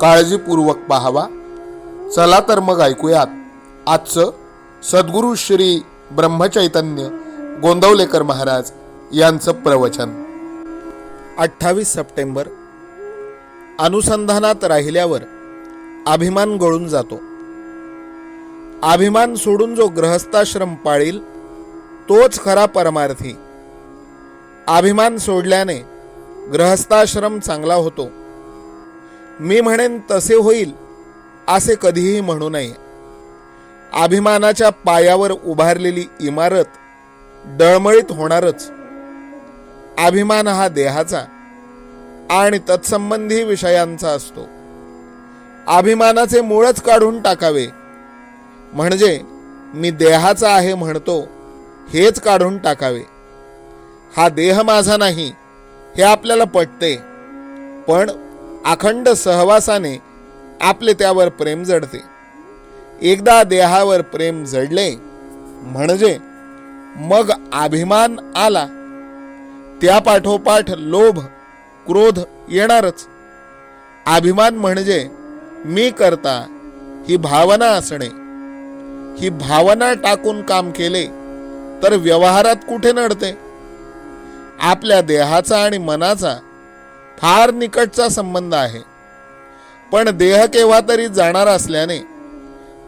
काळजीपूर्वक पाहावा. चला तर मग ऐकूयात. आजचं सद्गुरू श्री ब्रह्मचैतन्य गोंदवलेकर महाराज यांचं प्रवचन. अठ्ठावीस सप्टेंबर. अनुसंधानात राहिल्यावर अभिमान गळून जातो. अभिमान सोडून जो ग्रहस्थाश्रम पाळील तोच खरा परमार्थी. अभिमान सोडल्याने ग्रहस्थाश्रम चांगला होतो. मी म्हणेन तसे होईल असे कधीही म्हणू नये. अभिमानाच्या पायावर उभारलेली इमारत डळमळीत होणारच. अभिमान हा देहाचा आणि तत्संबंधी विषयांचा असतो. अभिमानाचे मूळच काढून टाकावे. म्हणजे मी देहाचा आहे म्हणतो हेच काढून टाकावे. हा देह माझा नाही हे आपल्याला पटते. पण अखंड सहवासाने आपले त्यावर प्रेम जडते. एकदा देहावर प्रेम जडले म्हणजे मग अभिमान आला. त्यापाठोपाठ लोभ क्रोध येणारच. अभिमान म्हणजे मी करता ही भावना असणे. ही भावना टाकून काम केले तर व्यवहारात कुठे नडते? आपल्या देहाचा आणि मनाचा फार निकटचा संबंध आहे. पण देह केव्हा तरी जाणार असल्याने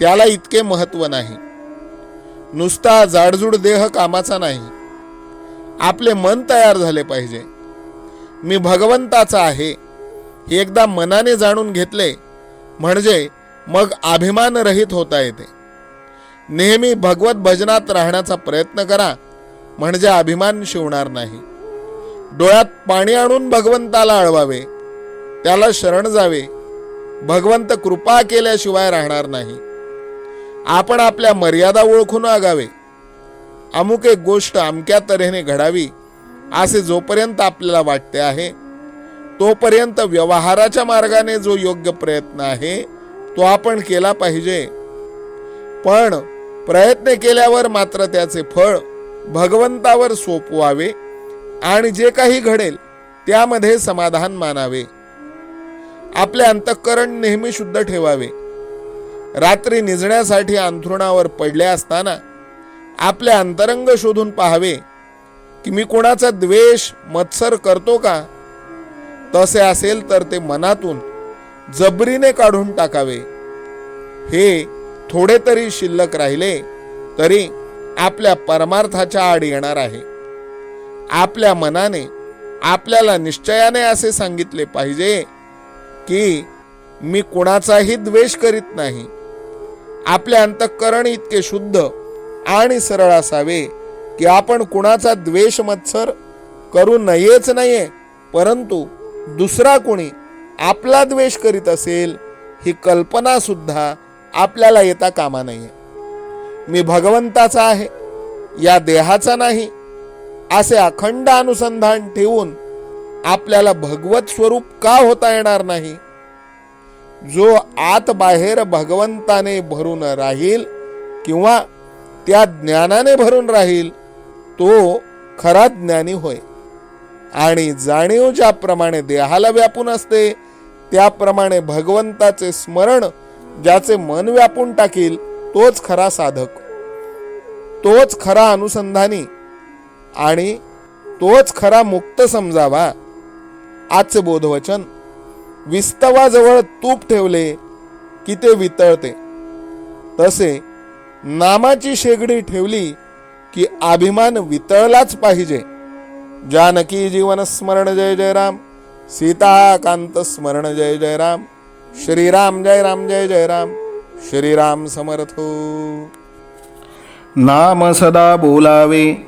त्याला इतके महत्त्व नाही. नुसता जाडजूड देह कामाचा नाही. आपले मन तयार झाले पाहिजे. मी भगवंताचा आहे. हे एकदा मनाने जाणून घेतले म्हणजे मग अभिमानरहित होता येते. नेहमी भगवत भजनात राहण्याचा प्रयत्न करा म्हणजे अभिमान शिवणार नाही. डोळ्यात पाणी आणून भगवंताला अळवावे त्याला शरण जावे. भगवंत कृपा केल्याशिवाय राहणार नाही. आपण आपल्या मर्यादा ओळखून आगावे. अमुक एक गोष्ट अमक्या तऱ्हेने घडावी असे जोपर्यंत आपल्याला वाटते आहे तोपर्यंत व्यवहाराच्या मार्गाने जो योग्य प्रयत्न आहे तो आपण केला पाहिजे. पण प्रयत्न केल्यावर मात्र त्याचे फळ भगवंतावर सोपवावे. आणि जे काही घडेल त्यामध्ये समाधान मानावे. आपले अंतःकरण नेहमी शुद्ध ठेवावे. रात्री निजण्यासाठी अंथरुणावर पडले असताना आपले अंतरंग शोधून पाहावे की मी कोणाचा द्वेष मत्सर करतो का? तसे असेल तर ते मनातून जबरीने काढून टाकावे. हे थोडे तरी शिल्लक राहिले तरी आपल्या परमार्थाच्या आड येणार आहे. आपल्या मनाने आपल्याला निश्चयाने असे सांगितले पाहिजे की मी कुणाचाही द्वेष करीत नाही. आपले अंतःकरण इतके शुद्ध आणि सरळ असावे की आपण कुणाचा द्वेष मत्सर करू नयेच नाहीये परंतु दुसरा कोणी आपला द्वेष करीत असेल ही कल्पना सुद्धा आपल्याला येता कामा नये. मी भगवंताचा आहे या देहाचा नाही असे अखंड अनुसंधान ठेवून आपल्याला भगवत स्वरूप का होता येणार नाही? जो आत बाहेर भगवंताने भरून राहील किंवा त्या ज्ञानाने भरून राहील तो खरा ज्ञानी होय. आणि जाणीव ज्याप्रमाणे देहाला व्यापून असते त्याप्रमाणे भगवंताचे स्मरण ज्याचे मन व्यापून टाकील तोच खरा साधक. तोच खरा अनुसंधानी. आणि तोच खरा मुक्त समजावा. आजचे बोधवचन विस्तवाजवळ तूप ठेवले की ते वितळते. तसे नामाची शेगडी ठेवली की अभिमान वितळलाच पाहिजे. जानकी जीवन स्मरण जय जय राम. सीताकांत स्मरण जय जय राम. श्रीराम जय राम जय जय राम. श्रीराम समर्थो. नाम सदा बोलावे.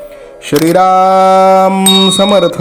श्रीराम समर्थ।